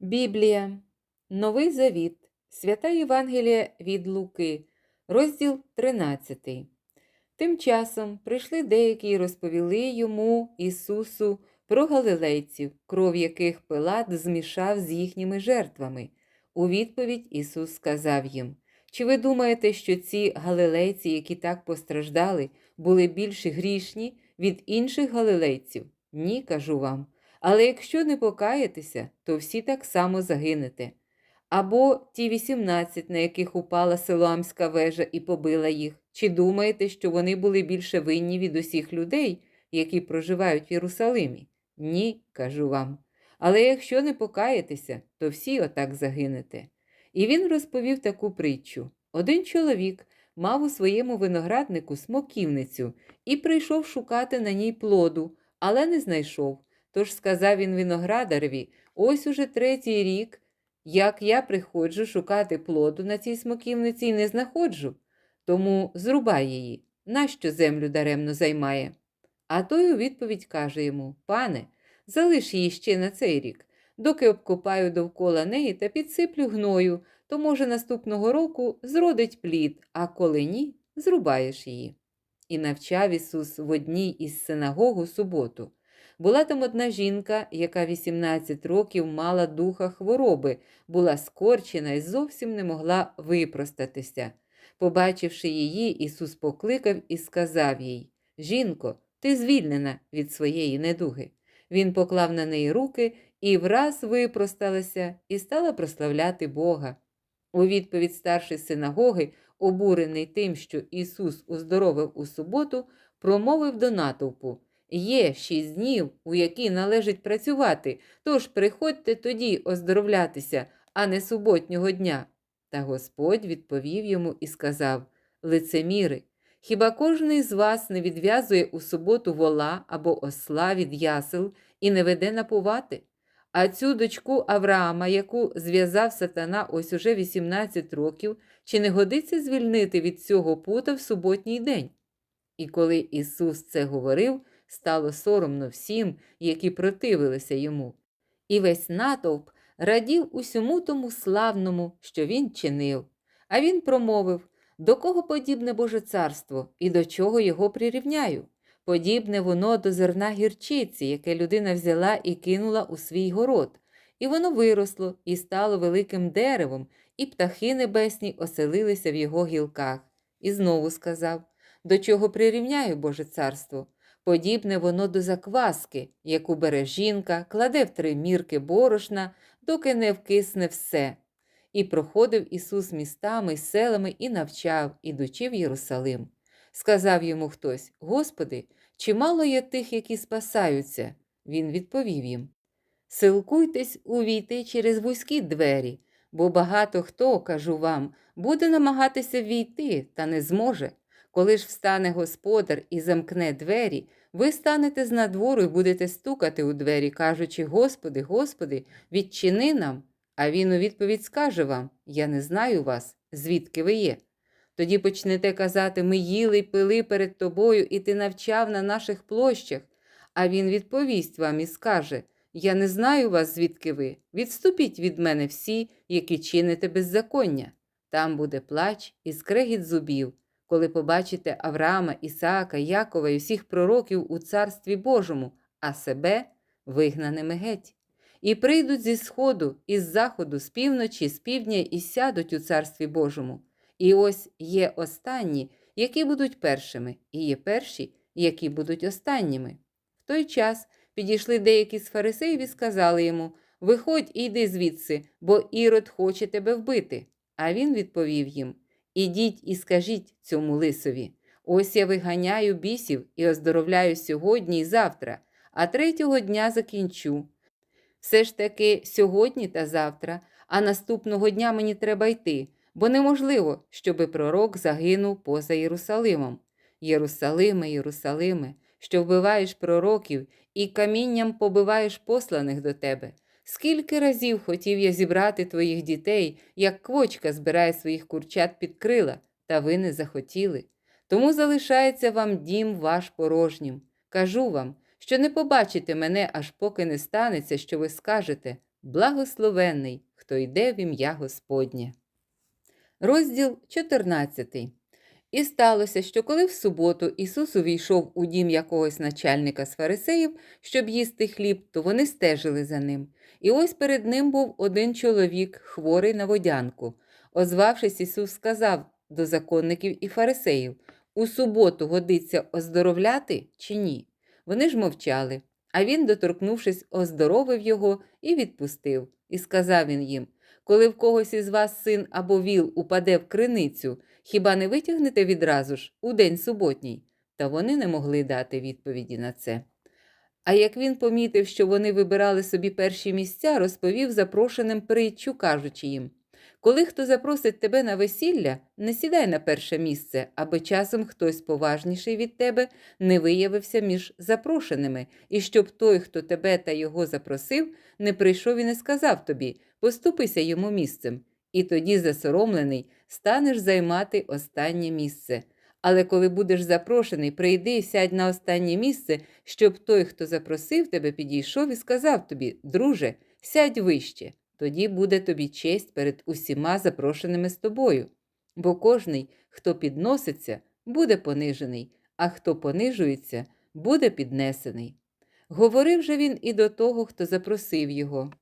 Біблія, Новий Завіт, Свята Євангелія від Луки, розділ 13. Тим часом прийшли деякі і розповіли йому, Ісусу, про галилейців, кров яких Пилат змішав з їхніми жертвами. У відповідь Ісус сказав їм: Чи ви думаєте, що ці галилейці, які так постраждали, були більш грішні від інших галилейців? Ні, кажу вам. Але якщо не покаєтеся, то всі так само загинете. Або ті 18, на яких упала Силоамська вежа і побила їх, чи думаєте, що вони були більше винні від усіх людей, які проживають в Єрусалимі? Ні, кажу вам. Але якщо не покаєтеся, то всі отак загинете. І він розповів таку притчу: один чоловік мав у своєму винограднику смоківницю і прийшов шукати на ній плоду, але не знайшов. Тож сказав він виноградареві: ось уже третій рік, як я приходжу шукати плоду на цій смоківниці і не знаходжу. Тому зрубай її, нащо землю даремно займає. А той у відповідь каже йому: Пане, залиш її ще на цей рік, доки обкопаю довкола неї та підсиплю гною, то, може, наступного року зродить плід, а коли ні, зрубаєш її. І навчав Ісус в одній із синагог у суботу. Була там одна жінка, яка 18 років мала духа хвороби, була скорчена і зовсім не могла випростатися. Побачивши її, Ісус покликав і сказав їй: Жінко, ти звільнена від своєї недуги. Він поклав на неї руки і враз випросталася і стала прославляти Бога. У відповідь старший синагоги, обурений тим, що Ісус уздоровив у суботу, промовив до натовпу. Є шість днів, у які належить працювати, тож приходьте тоді оздоровлятися, а не суботнього дня. Та Господь відповів йому і сказав Лицеміри, хіба кожен із вас не відв'язує у суботу вола або осла від ясел і не веде напувати? А цю дочку Авраама, яку зв'язав сатана ось уже 18 років, чи не годиться звільнити від цього пута в суботній день? І коли Ісус це говорив, стало соромно всім, які противилися йому. І весь натовп радів усьому тому славному, що він чинив. А він промовив до кого подібне Боже царство і до чого його прирівняю? Подібне воно до зерна гірчиці, яке людина взяла і кинула у свій город, і воно виросло і стало великим деревом, і птахи небесні оселилися в його гілках. І знову сказав до чого прирівняю Боже царство? Подібне воно до закваски, яку бере жінка, кладе в три мірки борошна, доки не вкисне все. І проходив Ісус містами, селами і навчав, ідучи в Єрусалим. Сказав йому хтось: Господи, чимало є тих, які спасаються. Він відповів їм: Силкуйтесь увійти через вузькі двері, бо багато хто, кажу вам, буде намагатися війти, та не зможе. Коли ж встане господар і замкне двері, ви станете з надвору і будете стукати у двері, кажучи: Господи, Господи, відчини нам. А він у відповідь скаже вам: Я не знаю вас, звідки ви є. Тоді почнете казати: Ми їли й пили перед тобою, і ти навчав на наших площах. А він відповість вам і скаже: Я не знаю вас, звідки ви. Відступіть від мене всі, які чините беззаконня. Там буде плач і скрегіт зубів коли побачите Авраама, Ісаака, Якова і всіх пророків у Царстві Божому, а себе вигнаними геть. І прийдуть зі сходу, із заходу, з півночі, з півдня і сядуть у Царстві Божому. І ось є останні, які будуть першими, і є перші, які будуть останніми. В той час підійшли деякі з фарисеїв і сказали йому Виходь і йди звідси, бо Ірод хоче тебе вбити. А він відповів їм Ідіть і скажіть цьому лисові: ось я виганяю бісів і оздоровляю сьогодні і завтра, а третього дня закінчу. Все ж таки сьогодні та завтра, а наступного дня мені треба йти, бо неможливо, щоби пророк загинув поза Єрусалимом. Єрусалиме, Єрусалиме, що вбиваєш пророків і камінням побиваєш посланих до тебе. Скільки разів хотів я зібрати твоїх дітей, як квочка збирає своїх курчат під крила, та ви не захотіли. Тому залишається вам дім ваш порожнім. Кажу вам, що не побачите мене, аж поки не станеться, що ви скажете Благословенний, хто йде в ім'я Господнє. Розділ 14. І сталося, що коли в суботу Ісус увійшов у дім якогось начальника з фарисеїв, щоб їсти хліб, то вони стежили за ним. І ось перед ним був один чоловік, хворий на водянку. Озвавшись, Ісус сказав до законників і фарисеїв: У суботу годиться оздоровляти чи ні? Вони ж мовчали. А він, доторкнувшись, оздоровив його і відпустив. І сказав він їм: Коли в когось із вас син або віл упаде в криницю, хіба не витягнете відразу ж у день суботній? Та вони не могли дати відповіді на це. А як він помітив, що вони вибирали собі перші місця, розповів запрошеним притчу, кажучи їм: Коли хто запросить тебе на весілля, не сідай на перше місце, аби часом хтось поважніший від тебе не виявився між запрошеними, і щоб той, хто тебе та його запросив, не прийшов і не сказав тобі поступися йому місцем, і тоді, засоромлений, станеш займати останнє місце. Але коли будеш запрошений, прийди і сядь на останнє місце, щоб той, хто запросив тебе, підійшов і сказав тобі, друже, сядь вище, тоді буде тобі честь перед усіма запрошеними з тобою. Бо кожний, хто підноситься, буде понижений, а хто понижується, буде піднесений. Говорив же він і до того, хто запросив його.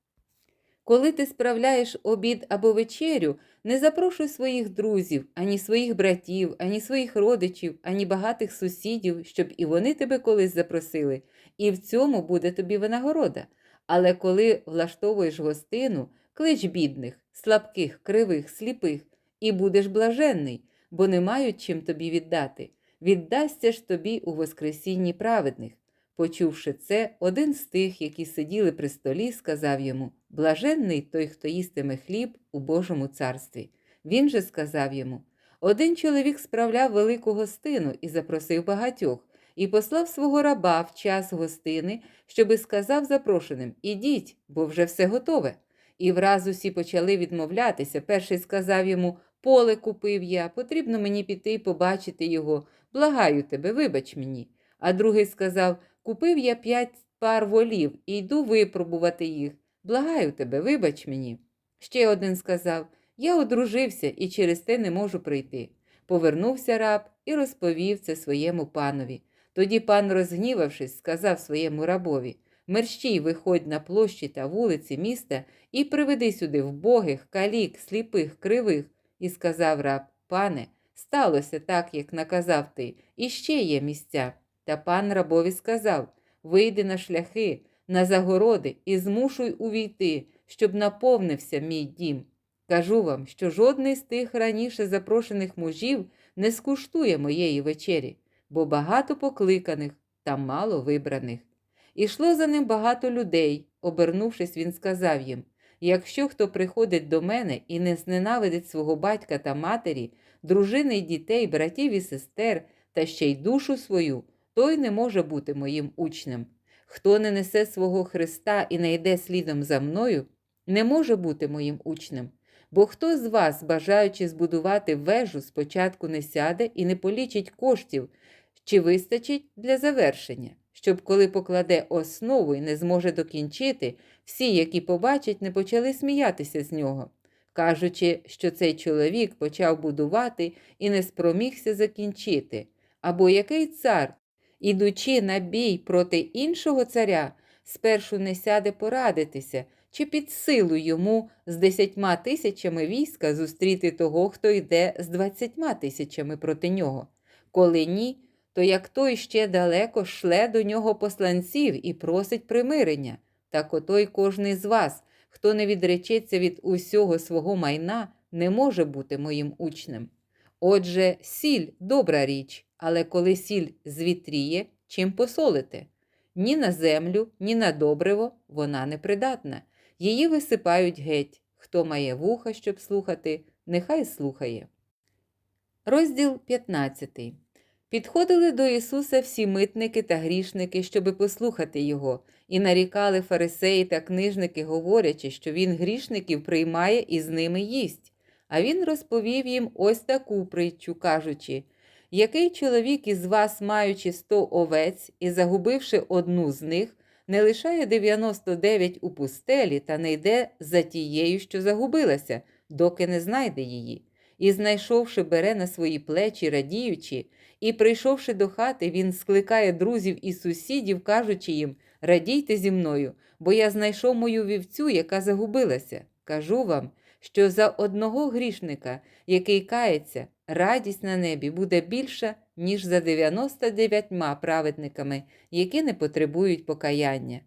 Коли ти справляєш обід або вечерю, не запрошуй своїх друзів, ані своїх братів, ані своїх родичів, ані багатих сусідів, щоб і вони тебе колись запросили, і в цьому буде тобі винагорода. Але коли влаштовуєш гостину, клич бідних, слабких, кривих, сліпих, і будеш блаженний, бо не мають чим тобі віддати. Віддасться ж тобі у Воскресінні праведних. Почувши це, один з тих, які сиділи при столі, сказав йому Блаженний той, хто їстиме хліб у Божому царстві. Він же сказав йому Один чоловік справляв велику гостину і запросив багатьох, і послав свого раба в час гостини, щоби сказав запрошеним Ідіть, бо вже все готове. І враз усі почали відмовлятися. Перший сказав йому Поле купив я, потрібно мені піти і побачити його. Благаю тебе, вибач мені. А другий сказав Купив я п'ять пар волів і йду випробувати їх. Благаю тебе, вибач мені. Ще один сказав Я одружився і через те не можу прийти. Повернувся раб і розповів це своєму панові. Тоді пан, розгнівавшись, сказав своєму рабові Мерщій виходь на площі та вулиці міста і приведи сюди вбогих, калік, сліпих, кривих. І сказав раб Пане, сталося так, як наказав ти, і ще є місця. Та пан рабові сказав Вийди на шляхи, на загороди і змушуй увійти, щоб наповнився мій дім. Кажу вам, що жодний з тих раніше запрошених мужів не скуштує моєї вечері, бо багато покликаних та мало вибраних. Ішло за ним багато людей. Обернувшись, він сказав їм Якщо хто приходить до мене і не зненавидить свого батька та матері, дружини й дітей, братів і сестер, та ще й душу свою, той не може бути моїм учнем. Хто не несе свого Христа і не йде слідом за мною, не може бути моїм учнем. Бо хто з вас, бажаючи збудувати вежу, спочатку не сяде і не полічить коштів, чи вистачить для завершення, щоб коли покладе основу і не зможе докінчити, всі, які побачать, не почали сміятися з нього, кажучи, що цей чоловік почав будувати і не спромігся закінчити, або який цар, ідучи на бій проти іншого царя, спершу не сяде порадитися, чи під силу йому з десятьма тисячами війська зустріти того, хто йде з двадцятьма тисячами проти нього. Коли ні, то як той ще далеко шле до нього посланців і просить примирення, так отой кожний з вас, хто не відречеться від усього свого майна, не може бути моїм учнем. Отже, сіль добра річ, але коли сіль звітріє, чим посолити? Ні на землю, ні на добриво вона не придатна. Її висипають геть. Хто має вуха, щоб слухати, нехай слухає. Розділ 15. Підходили до Ісуса всі митники та грішники, щоби послухати Його, і нарікали фарисеї та книжники, говорячи, що Він грішників приймає і з ними їсть. А Він розповів їм ось таку притчу, кажучи який чоловік із вас, маючи сто овець і загубивши одну з них, не лишає 99 у пустелі та не йде за тією, що загубилася, доки не знайде її. І, знайшовши, бере на свої плечі, радіючи, і, прийшовши до хати, він скликає друзів і сусідів, кажучи їм: Радійте зі мною, бо я знайшов мою вівцю, яка загубилася. Кажу вам, що за одного грішника, який кається, радість на небі буде більша, ніж за 99 праведниками, які не потребують покаяння.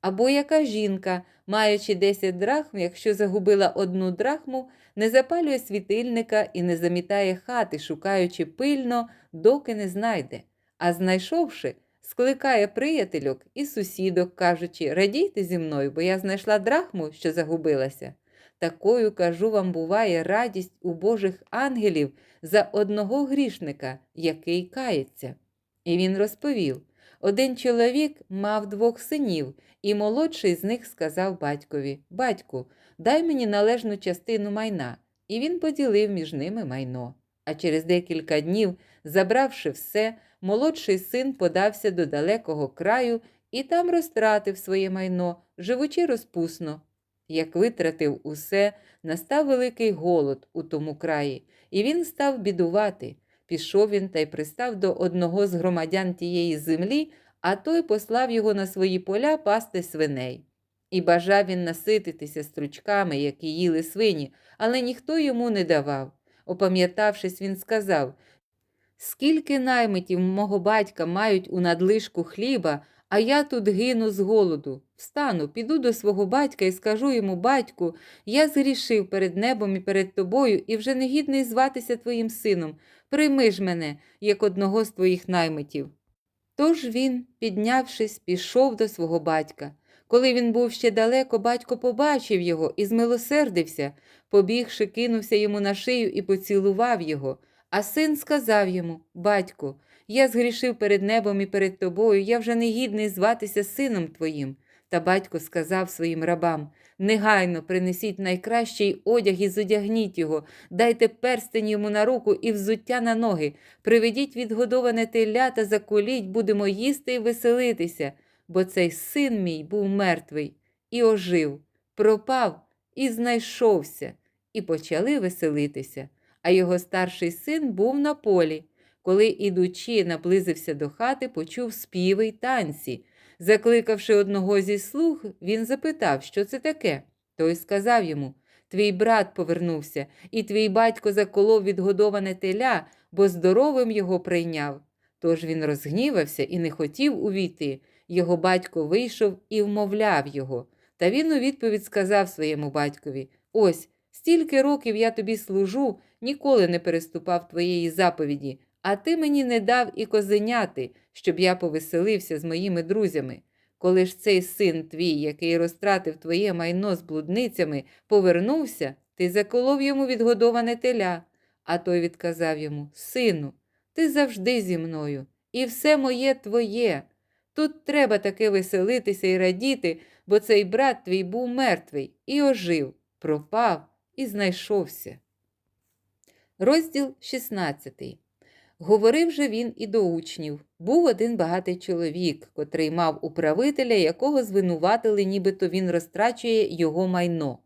Або яка жінка, маючи 10 драхм, якщо загубила одну драхму, не запалює світильника і не замітає хати, шукаючи пильно, доки не знайде, а знайшовши, скликає приятельок і сусідок, кажучи, радійте зі мною, бо я знайшла драхму, що загубилася. Такою, кажу вам, буває радість у Божих ангелів за одного грішника, який кається. І він розповів один чоловік мав двох синів, і молодший з них сказав батькові Батьку, дай мені належну частину майна. І він поділив між ними майно. А через декілька днів, забравши все, молодший син подався до далекого краю і там розтратив своє майно, живучи розпусно. Як витратив усе, настав великий голод у тому краї, і він став бідувати. Пішов він та й пристав до одного з громадян тієї землі, а той послав його на свої поля пасти свиней. І бажав він насититися стручками, які їли свині, але ніхто йому не давав. Опам'ятавшись, він сказав Скільки наймитів мого батька мають у надлишку хліба, а я тут гину з голоду. Встану, піду до свого батька і скажу йому, батьку, я згрішив перед небом і перед тобою, і вже не гідний зватися твоїм сином. Прийми ж мене, як одного з твоїх наймитів. Тож він, піднявшись, пішов до свого батька. Коли він був ще далеко, батько побачив його і змилосердився, побігши, кинувся йому на шию і поцілував його. А син сказав йому Батьку, я згрішив перед небом і перед тобою, я вже не гідний зватися сином твоїм. Та батько сказав своїм рабам Негайно принесіть найкращий одяг і зодягніть його, дайте перстень йому на руку і взуття на ноги, приведіть відгодоване теля та заколіть, будемо їсти і веселитися, бо цей син мій був мертвий і ожив, пропав і знайшовся, і почали веселитися. А його старший син був на полі. Коли, ідучи, наблизився до хати, почув співи й танці. Закликавши одного зі слуг, він запитав, що це таке. Той сказав йому Твій брат повернувся, і твій батько заколов відгодоване теля, бо здоровим його прийняв. Тож він розгнівався і не хотів увійти. Його батько вийшов і вмовляв його. Та він у відповідь сказав своєму батькові Ось, стільки років я тобі служу, ніколи не переступав твоєї заповіді, а ти мені не дав і козеняти, щоб я повеселився з моїми друзями. Коли ж цей син твій, який розтратив твоє майно з блудницями, повернувся, ти заколов йому відгодоване теля. А той відказав йому Сину, ти завжди зі мною, і все моє твоє. Тут треба таки веселитися і радіти, бо цей брат твій був мертвий і ожив, пропав і знайшовся. Розділ 16 Говорив же він і до учнів. Був один багатий чоловік, котрий мав управителя, якого звинуватили, нібито він розтрачує його майно.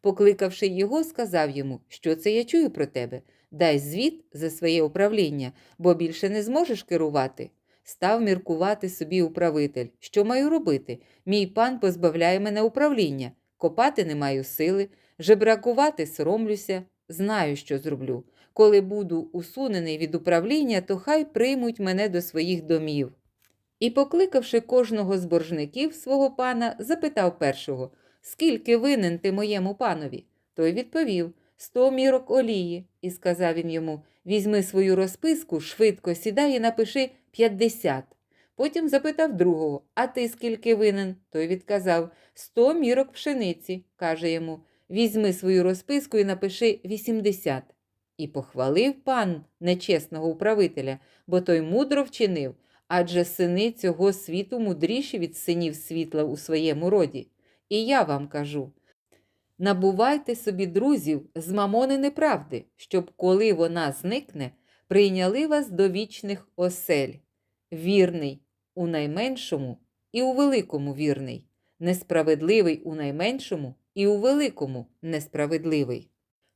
Покликавши його, сказав йому, що це я чую про тебе. Дай звіт за своє управління, бо більше не зможеш керувати. Став міркувати собі управитель. Що маю робити? Мій пан позбавляє мене управління. Копати не маю сили, жебракувати соромлюся, знаю, що зроблю. Коли буду усунений від управління, то хай приймуть мене до своїх домів. І, покликавши кожного з боржників свого пана, запитав першого Скільки винен ти моєму панові? Той відповів сто мірок олії, і сказав він йому Візьми свою розписку, швидко сідай і напиши п'ятдесят. Потім запитав другого А ти скільки винен? Той відказав Сто мірок пшениці, каже йому Візьми свою розписку і напиши вісімдесят. І похвалив пан нечесного управителя, бо той мудро вчинив, адже сини цього світу мудріші від синів світла у своєму роді. І я вам кажу набувайте собі друзів з мамони неправди, щоб, коли вона зникне, прийняли вас до вічних осель. Вірний у найменшому і у великому вірний, несправедливий у найменшому і у великому несправедливий.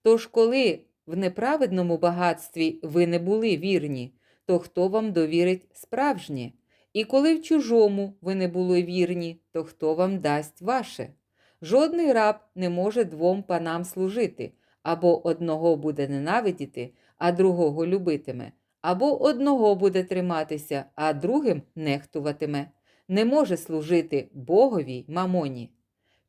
Тож, коли в неправедному багатстві ви не були вірні, то хто вам довірить справжнє? І коли в чужому ви не були вірні, то хто вам дасть ваше? Жодний раб не може двом панам служити, або одного буде ненавидіти, а другого любитиме, або одного буде триматися, а другим нехтуватиме. Не може служити Богові мамоні.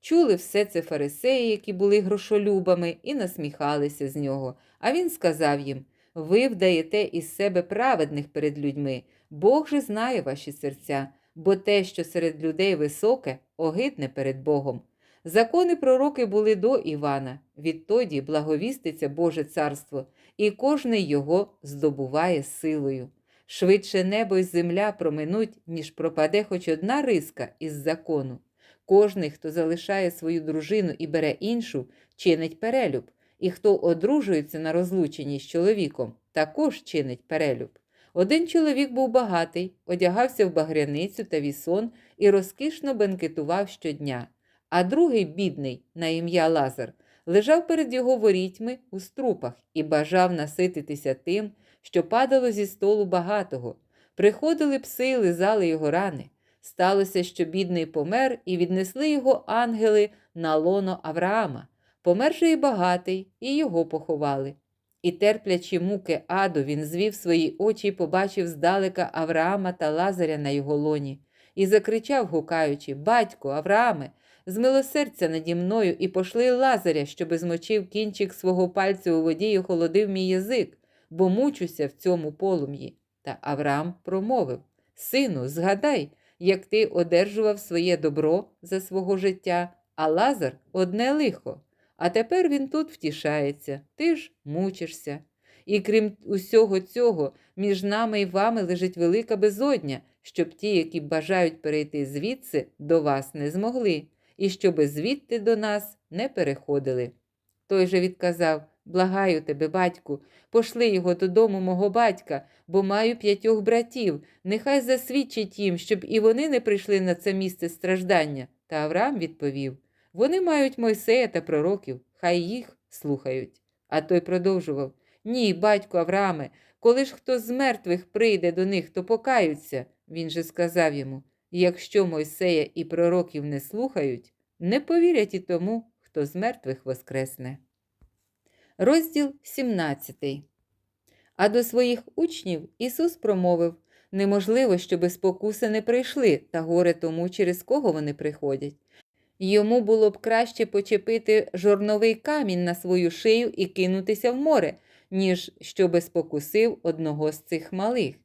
Чули все це фарисеї, які були грошолюбами, і насміхалися з нього. А він сказав їм: Ви вдаєте із себе праведних перед людьми, Бог же знає ваші серця, бо те, що серед людей високе, огидне перед Богом. Закони пророки були до Івана, відтоді благовіститься Боже царство, і кожний його здобуває силою. Швидше небо й земля проминуть, ніж пропаде хоч одна риска із закону. Кожний, хто залишає свою дружину і бере іншу, чинить перелюб, і хто одружується на розлученні з чоловіком, також чинить перелюб. Один чоловік був багатий, одягався в багряницю та вісон і розкішно бенкетував щодня, а другий, бідний, на ім'я Лазар, лежав перед його ворітьми у струпах і бажав насититися тим, що падало зі столу багатого. Приходили пси і лизали його рани. Сталося, що бідний помер, і віднесли його ангели на лоно Авраама. Помер же і багатий, і його поховали. І терплячи муки аду, він звів свої очі і побачив здалека Авраама та Лазаря на його лоні, і закричав, гукаючи: Батько, Аврааме, змилосердься наді мною і пошли Лазаря, щоби змочив кінчик свого пальця у воді і охолодив мій язик, бо мучуся в цьому полум'ї. Та Авраам промовив: Сину, згадай, як ти одержував своє добро за свого життя, а Лазар одне лихо. А тепер він тут втішається, ти ж мучишся. І крім усього цього, між нами і вами лежить велика безодня, щоб ті, які бажають перейти звідси, до вас не змогли, і щоби звідти до нас не переходили. Той же відказав Благаю тебе, батьку, пошли його додому мого батька, бо маю п'ятьох братів, нехай засвідчить їм, щоб і вони не прийшли на це місце страждання. Та Авраам відповів Вони мають Мойсея та пророків, хай їх слухають. А той продовжував Ні, батько Аврааме, коли ж хто з мертвих прийде до них, то покаються. Він же сказав йому Якщо Мойсея і пророків не слухають, не повірять і тому, хто з мертвих воскресне. Розділ 17. А до своїх учнів Ісус промовив неможливо, щоби спокуси не прийшли, та горе тому, через кого вони приходять. Йому було б краще почепити жорновий камінь на свою шию і кинутися в море, ніж щоби спокусив одного з цих малих.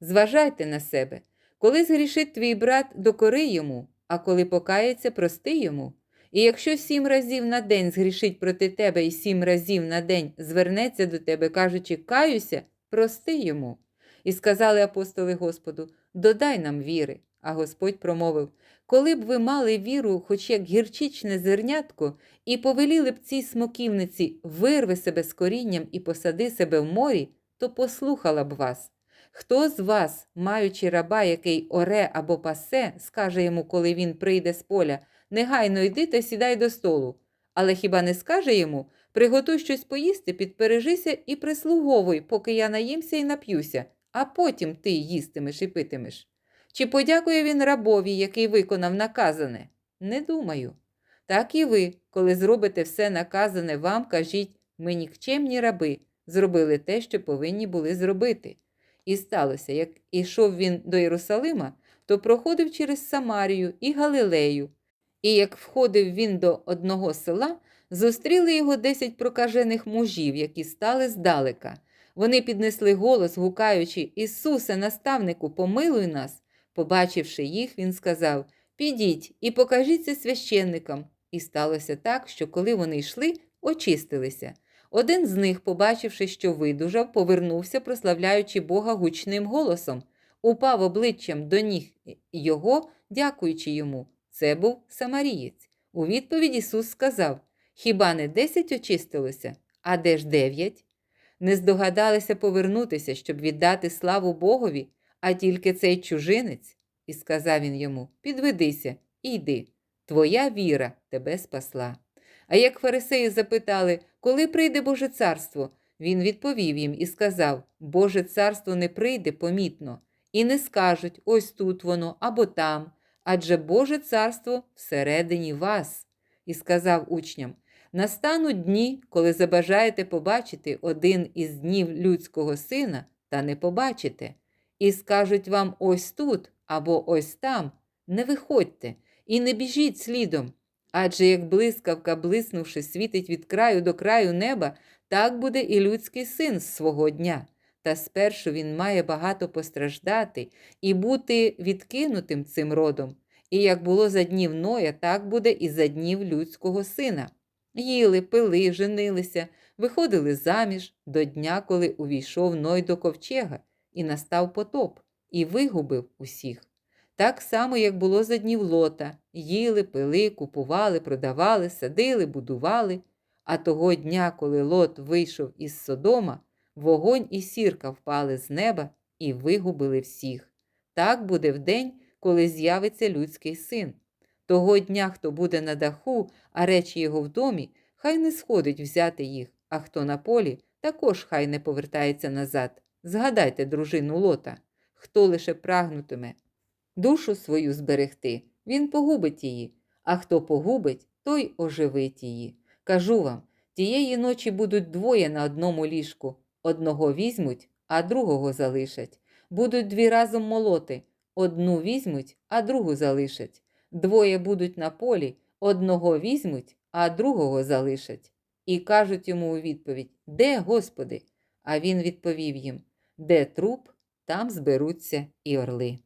Зважайте на себе, коли згрішить твій брат, докори йому, а коли покається, прости йому. І якщо сім разів на день згрішить проти тебе і сім разів на день звернеться до тебе, кажучи, каюся, прости йому. І сказали апостоли Господу: Додай нам віри. А Господь промовив: Коли б ви мали віру, хоч як гірчичне зернятко, і повеліли б цій смоківниці вирви себе з корінням і посади себе в морі, то послухала б вас. Хто з вас, маючи раба, який оре або пасе, скаже йому, коли він прийде з поля, негайно йди та сідай до столу. Але хіба не скаже йому приготуй щось поїсти, підпережися і прислуговуй, поки я наїмся і нап'юся, а потім ти їстимеш і питимеш. Чи подякує він рабові, який виконав наказане? Не думаю. Так і ви, коли зробите все наказане вам, кажіть ми нікчемні раби, зробили те, що повинні були зробити. І сталося, як ішов він до Єрусалима, то проходив через Самарію і Галилею. І як входив він до одного села, зустріли його десять прокажених мужів, які стали здалека. Вони піднесли голос, гукаючи Ісусе, наставнику, помилуй нас. Побачивши їх, він сказав Підіть і покажіться священникам. І сталося так, що коли вони йшли, очистилися. Один з них, побачивши, що видужав, повернувся, прославляючи Бога гучним голосом, упав обличчям до ніг його, дякуючи йому. Це був Самарієць. У відповідь Ісус сказав: Хіба не десять очистилося, а де ж дев'ять? Не здогадалися повернутися, щоб віддати славу Богові, а тільки цей чужинець. і сказав він йому: Підведися і йди. Твоя віра тебе спасла. А як фарисеї запитали, коли прийде Боже царство, він відповів їм і сказав: Боже царство не прийде помітно, і не скажуть ось тут воно або там, адже Боже царство всередині вас. І сказав учням: Настануть дні, коли забажаєте побачити один із днів людського сина, та не побачите, і скажуть вам ось тут або ось там, не виходьте і не біжіть слідом. Адже як блискавка, блиснувши, світить від краю до краю неба, так буде і людський син з свого дня. Та спершу він має багато постраждати і бути відкинутим цим родом. І як було за днів Ноя, так буде і за днів людського сина. Їли, пили, женилися, виходили заміж до дня, коли увійшов Ной до ковчега, і настав потоп, і вигубив усіх. Так само, як було за днів лота, їли, пили, купували, продавали, садили, будували. А того дня, коли лот вийшов із Содома, вогонь і сірка впали з неба і вигубили всіх. Так буде в день, коли з'явиться людський син. Того дня, хто буде на даху, а речі його в домі, хай не сходить взяти їх, а хто на полі, також хай не повертається назад. Згадайте дружину лота, хто лише прагнутиме душу свою зберегти, він погубить її, а хто погубить, той оживить її. Кажу вам, тієї ночі будуть двоє на одному ліжку, одного візьмуть, а другого залишать. Будуть дві разом молоти, одну візьмуть, а другу залишать. Двоє будуть на полі, одного візьмуть, а другого залишать. І кажуть йому у відповідь: Де, Господи? А він відповів їм: Де труп, там зберуться і орли.